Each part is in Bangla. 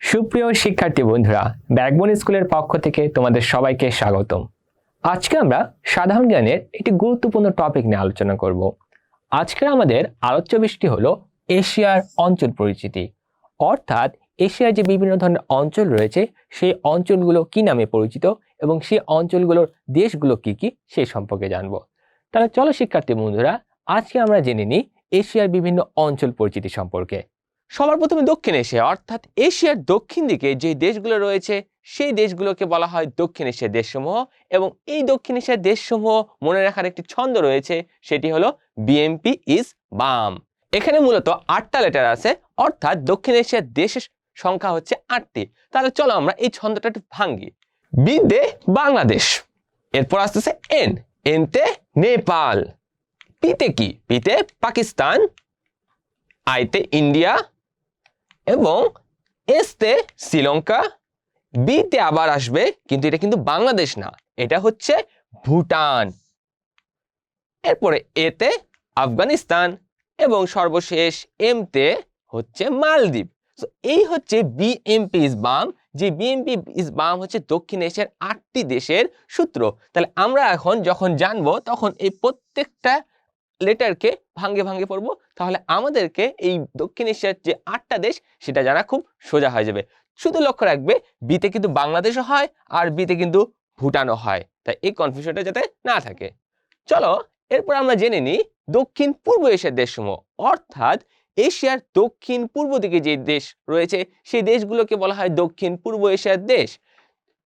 সুপ্রিয় শিক্ষার্থী বন্ধুরা, ব্যাকবন স্কুলের পক্ষ থেকে তোমাদের সবাইকে স্বাগতম। আজকে আমরা সাধারণ জ্ঞানের একটি গুরুত্বপূর্ণ টপিক নিয়ে আলোচনা করব। আজকে আমাদের আলোচ্য বিষয়টি হলো এশিয়ার অঞ্চল পরিচিতি। অর্থাৎ এশিয়ার যে বিভিন্ন ধরনের অঞ্চল রয়েছে, সেই অঞ্চলগুলো কি নামে পরিচিত এবং সেই অঞ্চলগুলোর দেশগুলো কি কি, সে সম্পর্কে জানব। তাহলে চলো শিক্ষার্থী বন্ধুরা, আজকে আমরা জেনে নিই এশিয়ার বিভিন্ন অঞ্চল পরিচিতি সম্পর্কে। সবার প্রথমে দক্ষিণ এশিয়া, অর্থাৎ এশিয়ার দক্ষিণ দিকে যে দেশগুলো রয়েছে, সেই দেশগুলোকে বলা হয় দক্ষিণ এশিয়ার দেশসমূহ এবং এই দক্ষিণ এশিয়ার দেশসমূহ মনে রাখার একটি ছন্দ রয়েছে, সেটি হলো বিএমপি ইজ বাম এখানে মূলত আটটা লেটার আছে, অর্থাৎ দক্ষিণ এশিয়ার দেশের সংখ্যা হচ্ছে আটটি। তাহলে চলো আমরা এই ছন্দটা একটু ভাঙ্গি। বিদে বাংলাদেশ, এরপর আসতেছে এন এনতে নেপাল পিতে কি? পিতে পাকিস্তান আইতে ইন্ডিয়া এবং এসতে শ্রীলঙ্কা বিতে আবার আসবে কিন্তু এটা কিন্তু বাংলাদেশ না এটা হচ্ছে ভুটান। এরপরে এতে আফগানিস্তান এবং সর্বশেষ এমতে হচ্ছে মালদ্বীপ। So, এই হচ্ছে বিএমপি ইস বাম যে বিএমপি ইস বাম হচ্ছে দক্ষিণ এশিয়ার আটটি দেশের সূত্র। তাহলে আমরা এখন যখন জানব তখন এই প্রত্যেকটা লেটারকে ভাঙ্গে ভাঙ্গে পড়ব, তাহলে আমাদেরকে এই দক্ষিণ এশিয়ার যে আটটা দেশ, সেটা জানা খুব সোজা হয়ে যাবে। শুধু লক্ষ্য রাখবে বিতে কিন্তু বাংলাদেশও হয় আর বিতে কিন্তু ভুটানও হয়। তাই এই কনফিউশনটা যাতে না থাকে। চলো, এরপর আমরা জেনে নিই দক্ষিণ পূর্ব এশিয়ার দেশসমূহ। অর্থাৎ এশিয়ার দক্ষিণ পূর্ব দিকে যে দেশ রয়েছে, সেই দেশগুলোকে বলা হয় দক্ষিণ পূর্ব এশিয়ার দেশ।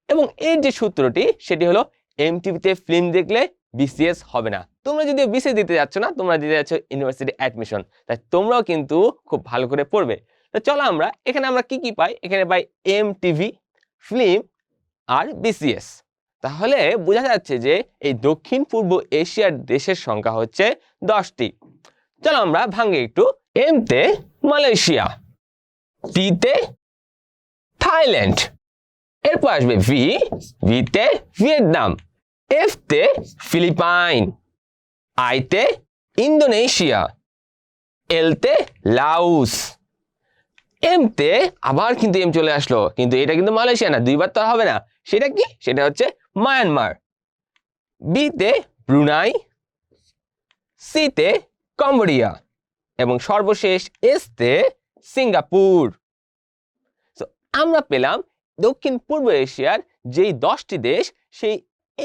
এবং এর যে সূত্রটি, সেটি হলো এমটিভিতে ফিল্ম দেখলে বিসিএস হবে না। তোমরা যদি বিসিএস দিতে যাচ্ছ না, তোমরা দিতে যাচ্ছ ইউনিভার্সিটি অ্যাডমিশন তাই তোমরাও কিন্তু খুব ভালো করে পড়বে। তো চলো আমরা, এখানে আমরা কি কি পাই? এখানে পাই এম টিভি ফিল্ম আর বিসিএস তাহলে বোঝা যাচ্ছে যে এই দক্ষিণ পূর্ব এশিয়ার দেশের সংখ্যা হচ্ছে দশটি। চলো আমরা ভাঙে একটু। এম তে মালয়েশিয়া টিতে থাইল্যান্ড, এরপর আসবে ভি ভিতে ভিয়েতনাম এফতে ফিলিপাইন। আইতে ইন্দোনেশিয়া, এলতে লাউস এমতে আবার কিন্তু এম চলে আসলো, কিন্তু এটা কিন্তু মালয়েশিয়া না, দুইবার তো হবে না। সেটা কি? সেটা হচ্ছে মায়ানমার। বিতে ব্রুনাই, সিতে কম্বোডিয়া, এবং সর্বশেষ এসতে সিঙ্গাপুর। আমরা পেলাম দক্ষিণ পূর্ব এশিয়ার যেই দশটি দেশ, সেই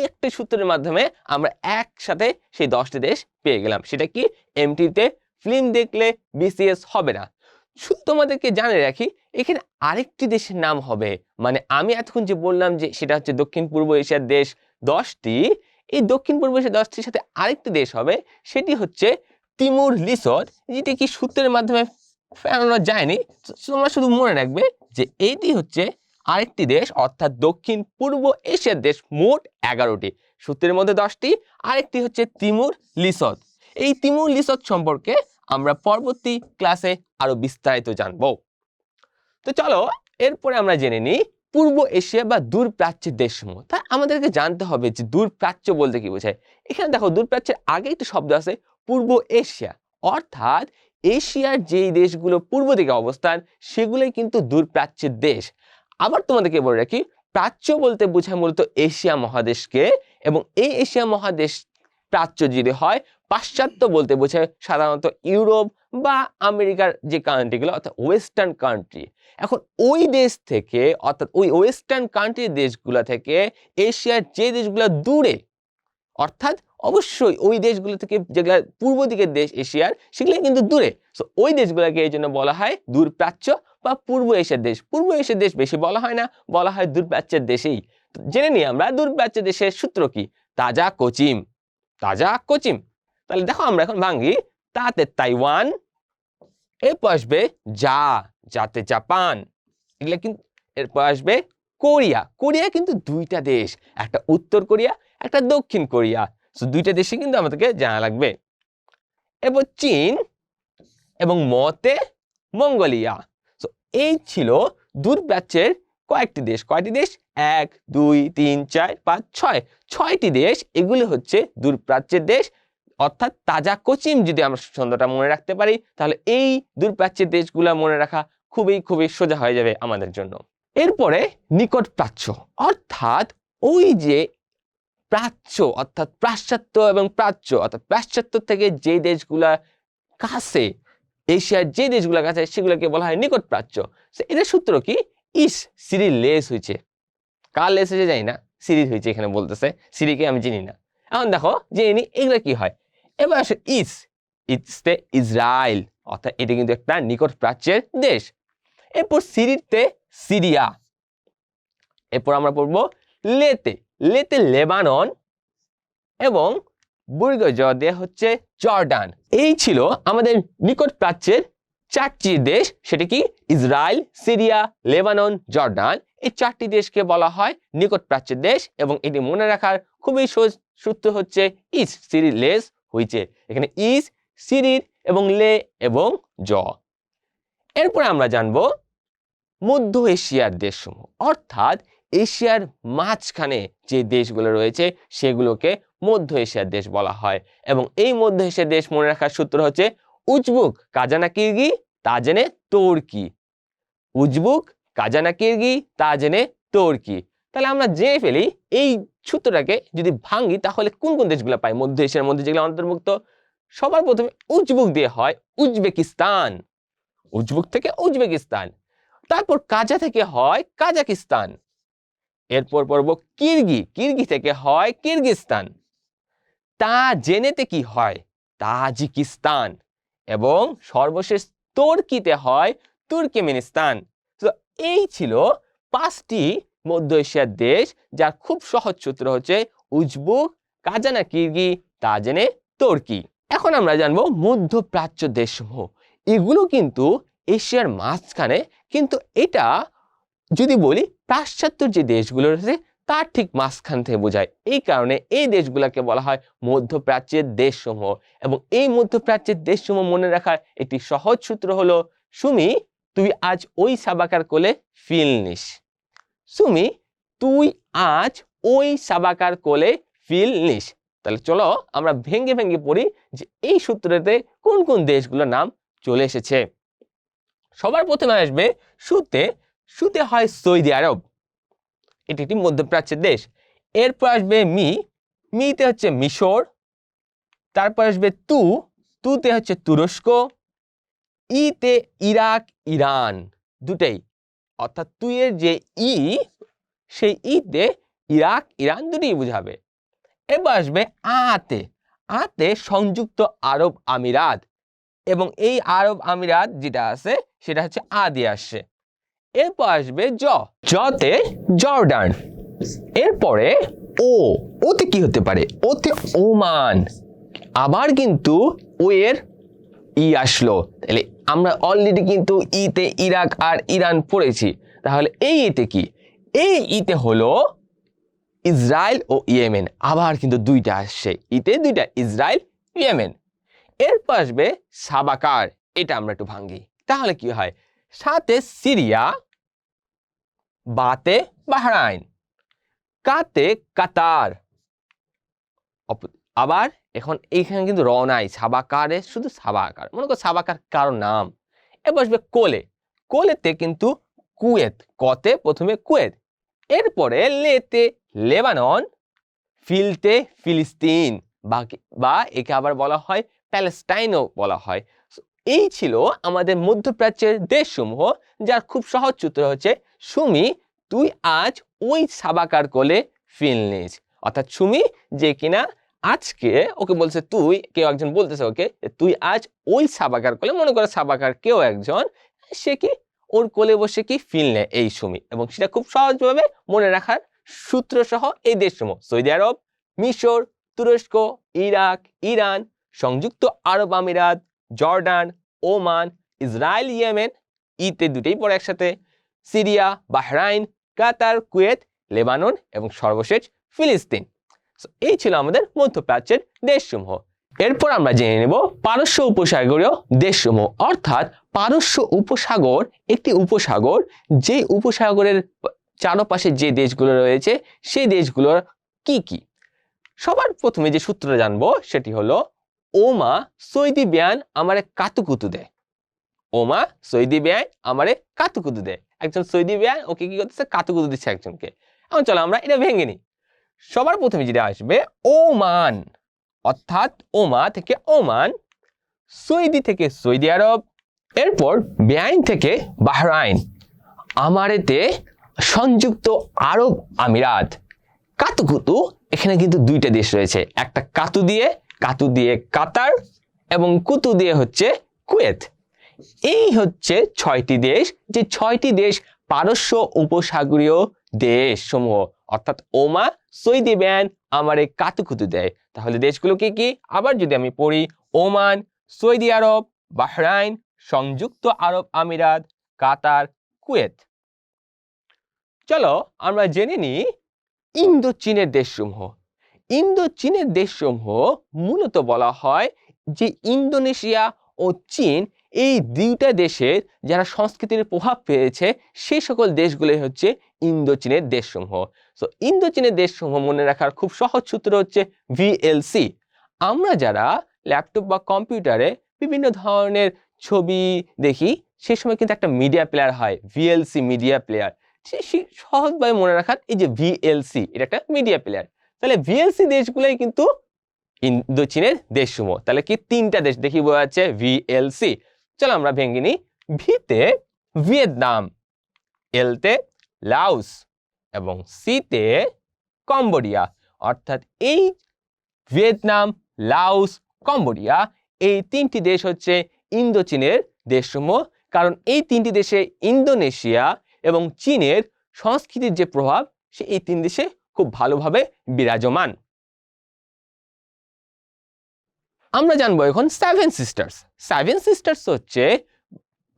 একটি সূত্রের মাধ্যমে আমরা একসাথে সেই দশটি দেশ পেয়ে গেলাম। সেটা কি? এমটিতে ফিল্ম দেখলে বিসিএস হবে না। শুধু তোমাদেরকে জানিয়ে রাখি, এখানে আরেকটি দেশের নাম হবে। মানে আমি এতক্ষণ যে বললাম যে সেটা হচ্ছে দক্ষিণ পূর্ব এশিয়ার দেশ দশটি, এই দক্ষিণ পূর্ব এশিয়ার দশটির সাথে আরেকটি দেশ হবে, সেটি হচ্ছে তিমুর লিসর। যেটি কি সূত্রের মাধ্যমে ফেরানো যায়নি। তোমরা শুধু মনে রাখবে যে এইটি হচ্ছে আরেকটি দেশ, অর্থাৎ দক্ষিণ পূর্ব এশিয়ার দেশ মোট এগারোটি। সূত্রের মধ্যে দশটি, আরেকটি হচ্ছে তিমুর লিসদ। এই তিমুর লিসদ সম্পর্কে আমরা পরবর্তী ক্লাসে আরও বিস্তারিত জানব। তো চলো, এরপরে আমরা জেনে নিই পূর্ব এশিয়া বা দূর দূরপ্রাচ্যের দেশসমূহ। তা আমাদেরকে জানতে হবে যে দূরপ্রাচ্য বলতে কি বোঝায়? এখানে দেখো, দূরপ্রাচ্যের আগে একটি শব্দ আছে পূর্ব এশিয়া। অর্থাৎ এশিয়ার যেই দেশগুলো পূর্ব দিকে অবস্থান, সেগুলোই কিন্তু দূরপ্রাচ্যের দেশ। আবার তোমাদেরকে বলে রাখি, প্রাচ্য বলতে বোঝায় মূলত এশিয়া মহাদেশকে এবং এই এশিয়া মহাদেশ প্রাচ্য যদি হয়, পাশ্চাত্য বলতে বোঝায় সাধারণত ইউরোপ বা আমেরিকার যে কান্ট্রিগুলো অর্থাৎ ওয়েস্টার্ন কান্ট্রি এখন ওই দেশ থেকে, অর্থাৎ ওই ওয়েস্টার্ন কান্ট্রির দেশগুলো থেকে, এশিয়ার যে দেশগুলো দূরে, অর্থাৎ অবশ্যই ওই দেশগুলো থেকে যেগুলো পূর্ব দিকের দেশ এশিয়ার সেগুলো কিন্তু দূরে। সো ওই দেশগুলোকে এই জন্য বলা হয় দূরপ্রাচ্য বা পূর্ব এশিয়ার দেশ। পূর্ব এশিয়ার দেশ বেশি বলা হয় না, বলা হয় দূরপ্রাচ্যের দেশেই। জেনে নিই আমরা দূরপ্রাচ্য দেশের সূত্র কি? তাজা কোচিম। তাজা কোচিম। তাহলে দেখো আমরা এখন ভাঙ্গি। তাতে তাইওয়ান, এরপর আসবে যা, যাতে জাপান। এগুলো কিন্তু এরপর আসবে কোরিয়া। কোরিয়া কিন্তু দুইটা দেশ, একটা উত্তর কোরিয়া, একটা দক্ষিণ কোরিয়া। তো দুইটা দেশে কিন্তু আমাদেরকে জানা লাগবে। এরপর চীন এবং মতে মঙ্গোলিয়া। তো এই ছিল দূরপ্রাচ্যের কয়েকটি দেশ। কয়টি দেশ? এক, দুই, তিন, চার, পাঁচ, ছয়। ছয়টি দেশ, এগুলি হচ্ছে দূরপ্রাচ্যের দেশ। অর্থাৎ তাজা কোচিম যদি আমরা ছন্দটা মনে রাখতে পারি, তাহলে এই দূরপ্রাচ্যের দেশগুলো মনে রাখা খুবই খুবই সোজা হয়ে যাবে আমাদের জন্য। এরপরে নিকট প্রাচ্য অর্থাৎ ওই যে প্রাচ্য, অর্থাৎ পাশ্চাত্য এবং প্রাচ্য, অর্থাৎ পাশ্চাত্য থেকে যে দেশগুলা কাছে, এশিয়ার যে দেশগুলো কাছে, সেগুলোকে বলা হয় নিকট প্রাচ্য। এটার সূত্র কি? ইস সিরি লেস হয়েছে কার লেস হয়েছে জানি না সিরিজ হয়েছে এখানে বলতেছে। সিরিকে আমি চিনি না। এখন দেখো যে ইনি এগুলো কি হয়? এবার আসে ইস, ইসতে ইসরায়েল অর্থাৎ এটা কিন্তু একটা নিকট প্রাচ্যের দেশ। এরপর সিরিতে সিরিয়া, এরপর আমরা পড়ব লেতে। লেতে লেবানন এবং বুর্গ জর্দে হচ্ছে জর্ডান। এই ছিল আমাদের নিকট প্রাচ্যের চারটি দেশ, সেটা কি? Israel, Syria, Lebanon, Jordan. এই চারটি দেশকে বলা হয় নিকট প্রাচ্যের দেশ এবং এটি মনে রাখার খুবই সহজ সূত্র হচ্ছে ইস, সিরি, লেস হয়েছে এখানে ইস সিরির এবং লে এবং জ। এরপর আমরা জানব মধ্য এশিয়ার দেশসমূহ। অর্থাৎ এশিয়ার মাঝখানে যে দেশগুলো রয়েছে, সেগুলোকে মধ্য এশিয়ার দেশ বলা হয়। এবং এই মধ্য এশিয়ার দেশ মনে রাখার সূত্র হচ্ছে উজবুক কাজানা কিরগি, তা জেনে তোরকি। উজবুক কাজানা কিরগি, তা জেনে তোরকি। তাহলে আমরা জেনে ফেলি এই সূত্রটাকে যদি ভাঙি, তাহলে কোন কোন দেশগুলো পাই মধ্য এশিয়ার মধ্যে যেগুলো অন্তর্ভুক্ত, সবার প্রথমে উজবুক দিয়ে হয় উজবেকিস্তান। উজবুক থেকে উজবেকিস্তান। তারপর কাজা থেকে হয় কাজাকিস্তান। এরপর পড়ব কিরগি। কিরগি থেকে হয় কিরগিস্তান। তা জেনেতে কি হয়? তাজিকিস্তান। এবং সর্বশেষ তুর্কিতে হয় তুর্কমেনিস্তান। তো এই ছিল পাঁচটি মধ্য এশিয়ার দেশ যার খুব সহজ সূত্র হচ্ছে উজবুক কাজানা কিরগি, তা জেনে তুর্কি। এখন আমরা জানব মধ্যপ্রাচ্য দেশসমূহ। এগুলো কিন্তু এশিয়ার মাঝখানে, কিন্তু এটা যদি বলি পাশ্চাত্যের যে দেশগুলো রয়েছে, তার ঠিক মাঝখান থেকে বোঝায়। এই কারণে এই দেশগুলোকে বলা হয় মধ্যপ্রাচ্যের দেশসমূহ এবং এই মধ্যপ্রাচ্যের দেশসমূহ মনে রাখার একটি সহজ সূত্র হলো, সুমি, তুই আজ ওই সাবাকার কোলে ফিল নিস। সুমি, তুই আজ ওই সাবাকার কোলে ফিল নিস। তাহলে চলো আমরা ভেঙ্গে ভেঙ্গে পড়ি যে এই সূত্রতে কোন কোন দেশগুলোর নাম চলে এসেছে। সবার প্রথমে আসবে সুতে সুতে হয় সৌদি আরব। এটি একটি মধ্যপ্রাচ্যের দেশ। এরপর আসবে মি। মিতে হচ্ছে মিশর। তারপর আসবে তু। তুতে হচ্ছে তুরস্ক। ইতে ইরাক, ইরান দুটেই। অর্থাৎ তুইয়ের যে ই, সেই ইতে ইরাক, ইরান দুটোই বুঝাবে। এবার আসবে আতে। আতে সংযুক্ত আরব আমিরাত। এবং এই আরব আমিরাত যেটা আছে, সেটা হচ্ছে আ দিয়ে আসছে। এরপর আসবে জ। জতে জর্ডান। এরপরে ও। ওতে কি হতে পারে? ওতে ওমান। আবার কিন্তু ও এর ই আসলো। তাহলে আমরা অলরেডি কিন্তু ইতে ইরাক আর ইরান পড়েছি। তাহলে এই ইতে কি? এই ইতে হলো ইসরায়েল ও ইয়েমেন। আবার কিন্তু দুইটা আসছে। ইতে দুইটা, ইসরায়েল, ইয়েমেন। এরপর আসবে সাবাকার। এটা আমরা একটু ভাঙ্গি। তাহলে কি হয়? সাথে সিরিয়া বাতে বাহরাইন, কাতে কাতার। আবার এখন এইখানে কিন্তু র নাই, সাবাকারে, শুধু সাবাকার। মনে করো সাবাকার কারও নাম। এবার আসবে কোলে। কোলেতে কিন্তু কুয়েত, কতে প্রথমে কুয়েত। এরপরে লেতে লেবানন, ফিলতে ফিলিস্তিন বা একে আবার বলা হয় প্যালেস্টাইনও বলা হয়। এই ছিল আমাদের মধ্যপ্রাচ্যের দেশসমূহ, যার খুব সহজ সূত্র হচ্ছে সুমি, তুই আজ ওই সাবাকার কোলে ফিল নিস। অর্থাৎ সুমি যে কিনা আজকে ওকে বলছে তুই, কেউ একজন বলতেছে ওকে তুই আজ ওই সাবাকার কোলে, মনে করে সাবাকার কেউ একজন, সে কি ওর কোলে বসে কি ফিল নেয় এই সুমি। এবং সেটা খুব সহজভাবে মনে রাখার সূত্র সহ এই দেশসমূহ, সৌদি আরব, মিশর, তুরস্ক, ইরাক, ইরান, সংযুক্ত আরব আমিরাত, জর্ডান, ওমান, ইসরায়েল, ইয়েমেন ইতে দুটেই পড়ে একসাথে Syria, Bahrain, Qatar, Kuwait, Lebanon এবং সর্বশেষ ফিলিস্তিন। এই ছিল আমাদের মধ্যপ্রাচ্যের দেশসমূহ। এরপর আমরা জেনে নেব পারস্য উপসাগরীয় দেশসমূহ। অর্থাৎ পারস্য উপসাগর একটি উপসাগর যে উপসাগরের চারপাশে যে দেশগুলো রয়েছে, সেই দেশগুলোর কি কি? সবার প্রথমে যে সূত্রটা জানব, সেটি হলো, ওমা সৈদি বিয়ান আমারে কাতুকুতু দেয় ওমা সৈদি বেআই আমারে কাতুকুতু দেয় একজন সৈদি বেআই ওকে কি করতেছে? কাতুকুতু দিচ্ছে একজনকে। এখন চলো আমরা এটা ভেঙে নিই। সবার প্রথমে যেটা আসবে, ওমান। অর্থাৎ ওমা থেকে ওমান, সৌদি থেকে সৌদি আরব, এরপর বেআইন থেকে বাহরাইন। আমারেতে সংযুক্ত আরব আমিরাত। কাতুকুতু এখানে কিন্তু দুইটা দেশ রয়েছে। একটা কাতু দিয়ে কাতু দিয়ে কাতার এবং কুতু দিয়ে হচ্ছে কুয়েত। এই হচ্ছে ছয়টি দেশ। যে ছয়টি দেশ পারস্য উপসাগরীয় দেশ সমূহ অর্থাৎ ওমা সৌদি ব্যান, আমারে কাতুকুতু দেয়। তাহলে দেশগুলো কি? কি আবার যদি আমি পড়ি, ওমান, সৌদি আরব, বাহরাইন, সংযুক্ত আরব আমিরাত, কাতার, কুয়েত। চলো আমরা জেনে নিই ইন্দো চীনের দেশসমূহ। ইন্দো চীনের দেশসমূহ মূলত বলা হয় যে ইন্দোনেশিয়া ও চীন এই দুইটা দেশের যারা সংস্কৃতির প্রভাব পেয়েছে, সেই সকল দেশগুলোই হচ্ছে ইন্দো চীনের দেশসমূহ। তো ইন্দো চীনের দেশসমূহ মনে রাখার খুব সহজ সূত্র হচ্ছে ভিএলসি আমরা যারা ল্যাপটপ বা কম্পিউটারে বিভিন্ন ধরনের ছবি দেখি সেই সময় কিন্তু একটা মিডিয়া প্লেয়ার হয় ভিএলসি মিডিয়া প্লেয়ার। সহজভাবে মনে রাখার এই যে ভিএলসি এটা একটা মিডিয়া প্লেয়ার। তাহলে ভিএলসি দেশগুলোই কিন্তু ইন্দো চীনের দেশসমূহ। তাহলে কি তিনটা দেশ দেখি বোঝা যাচ্ছে ভিএলসি চলো আমরা ভেঙে নিই ভিতে ভিয়েতনাম, এলতে লাউস এবং সিতে কম্বোডিয়া। অর্থাৎ এই ভিয়েতনাম লাউস কম্বোডিয়া এই তিনটি দেশ হচ্ছে ইন্দো চীনের দেশসমূহ। কারণ এই তিনটি দেশে ইন্দোনেশিয়া এবং চীনের সংস্কৃতির যে প্রভাব, সে এই তিন দেশে খুব ভালোভাবে বিরাজমান। আমরা জানব এখন সেভেন সিস্টার্স সেভেন সিস্টার্স হচ্ছে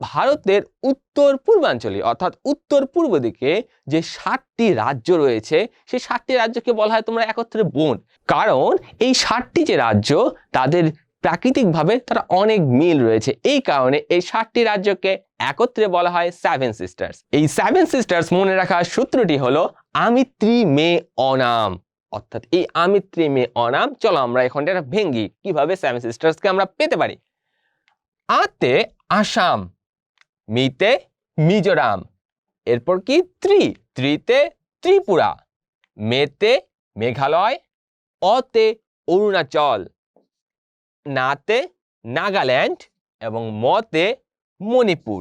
ভারতের উত্তর পূর্বাঞ্চলে, অর্থাৎ উত্তর পূর্ব দিকে যে ষাটটি রাজ্য রয়েছে, সেই ষাটটি রাজ্যকে বলা হয় তোমরা একত্রে বোন। কারণ এই ষাটটি যে রাজ্য, তাদের প্রাকৃতিকভাবে তারা অনেক মিল রয়েছে। এই কারণে এই ষাটটি রাজ্যকে একত্রে বলা হয় সেভেন সিস্টার্স এই সেভেন সিস্টার্স মনে রাখার সূত্রটি হলো, আমি ত্রি মে অনাম। অর্থাৎ এই আমিত্রি মে অনাম, চলো আমরা এখন এটা ভেঙ্গি। কীভাবে সেভেন সিস্টার্সকে আমরা পেতে পারি? আতে আসাম, মিতে মিজোরাম, এরপর কি? ত্রি, ত্রিতে ত্রিপুরা, মেতে মেঘালয়, অতে অরুণাচল, নাতে নাগাল্যান্ড এবং মতে মণিপুর।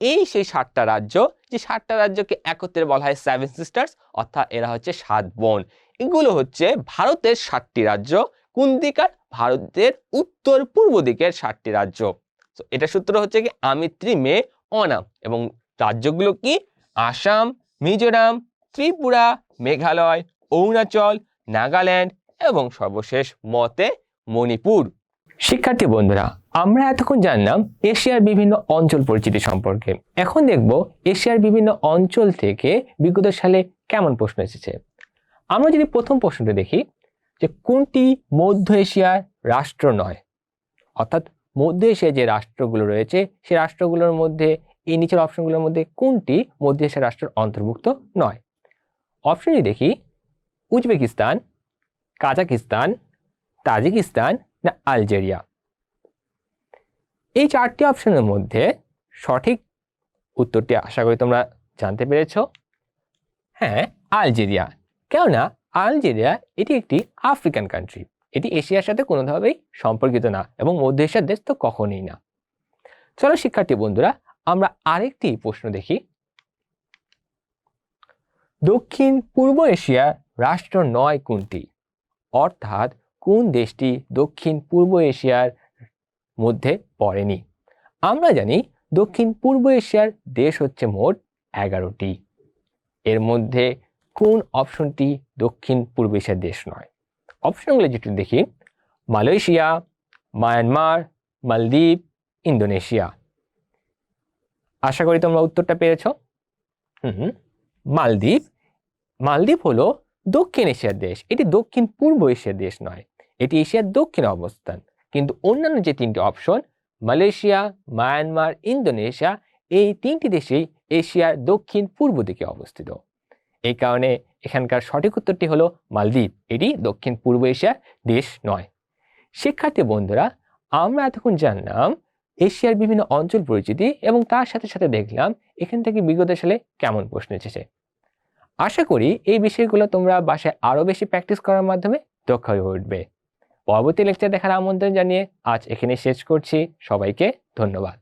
এই সেই সাতটা রাজ্য, যে সাতটা রাজ্যকে একত্রে বলা হয় সেভেন সিস্টার্স অর্থাৎ এরা হচ্ছে সাত বোন। এগুলো হচ্ছে ভারতের সাতটি রাজ্য, কোন দিকার? ভারতের উত্তর পূর্ব দিকের সাতটি রাজ্য। তো এটা সূত্র হচ্ছে কি? আমিত্রি, মে, অনাম। এবং রাজ্যগুলো কি? আসাম, মিজোরাম, ত্রিপুরা, মেঘালয়, অরুণাচল, নাগাল্যান্ড এবং সর্বশেষ মতে মণিপুর। শিক্ষার্থী বন্ধুরা, আমরা এতক্ষণ জানলাম এশিয়ার বিভিন্ন অঞ্চল পরিচিতি সম্পর্কে। এখন দেখব এশিয়ার বিভিন্ন অঞ্চল থেকে বিগত সালে কেমন প্রশ্ন এসেছে। আমরা যদি প্রথম প্রশ্নটা দেখি যে কোনটি মধ্য এশিয়ার রাষ্ট্র নয়, অর্থাৎ মধ্য এশিয়ার যে রাষ্ট্রগুলো রয়েছে, সেই রাষ্ট্রগুলোর মধ্যে, এই নিচের অপশনগুলোর মধ্যে কোনটি মধ্য এশিয়ার রাষ্ট্রের অন্তর্ভুক্ত নয়? অপশনটি দেখি, উজবেকিস্তান, কাজাকিস্তান, তাজিকিস্তান না, আলজেরিয়া। এই চারটি অপশনের মধ্যে সঠিক উত্তরটি আশা করি তোমরা জানতে পেরেছ। হ্যাঁ আলজেরিয়া। কেননা আলজেরিয়া এটি একটি আফ্রিকান কান্ট্রি এটি এশিয়ার সাথে কোনোভাবেই সম্পর্কিত না এবং মধ্য এশিয়ার দেশ তো কখনোই না। চলো শিক্ষার্থী বন্ধুরা, আমরা আরেকটি প্রশ্ন দেখি। দক্ষিণ পূর্ব এশিয়ার রাষ্ট্র নয় কোনটি? অর্থাৎ কোন দেশটি দক্ষিণ পূর্ব এশিয়ার মধ্যে পড়েনি? আমরা জানি দক্ষিণ পূর্ব এশিয়ার দেশ হচ্ছে মোট এগারোটি। এর মধ্যে কোন অপশনটি দক্ষিণ পূর্ব এশিয়ার দেশ নয়? অপশনগুলো যেটি দেখি, মালয়েশিয়া, মায়ানমার, মালদ্বীপ, ইন্দোনেশিয়া। আশা করি তোমরা উত্তরটা পেয়েছ। হুম। মালদ্বীপ। মালদ্বীপ হলো দক্ষিণ এশিয়ার দেশ। এটি দক্ষিণ পূর্ব এশিয়ার দেশ নয়। এটি এশিয়ার দক্ষিণে অবস্থান। কিন্তু অন্যান্য যে তিনটি অপশন, মালয়েশিয়া, মায়ানমার, ইন্দোনেশিয়া, এই তিনটি দেশেই এশিয়ার দক্ষিণ পূর্ব দিকে অবস্থিত। এই কারণে এখানকার সঠিক উত্তরটি হলো মালদ্বীপ। এটি দক্ষিণ পূর্ব এশিয়ার দেশ নয়। শিক্ষার্থী বন্ধুরা, আমরা এতক্ষণ জানলাম এশিয়ার বিভিন্ন অঞ্চল পরিচিতি এবং তার সাথে সাথে দেখলাম এখান থেকে বিগত সালে কেমন প্রশ্ন এসেছে। আশা করি এই বিষয়গুলো তোমরা বাসায় আরও বেশি প্র্যাকটিস করার মাধ্যমে দক্ষ হয়ে উঠবে। পরবর্তী লেকচার দেখার আমন্ত্রণ জানিয়ে আজ এখানে শেষ করছি। সবাইকে ধন্যবাদ।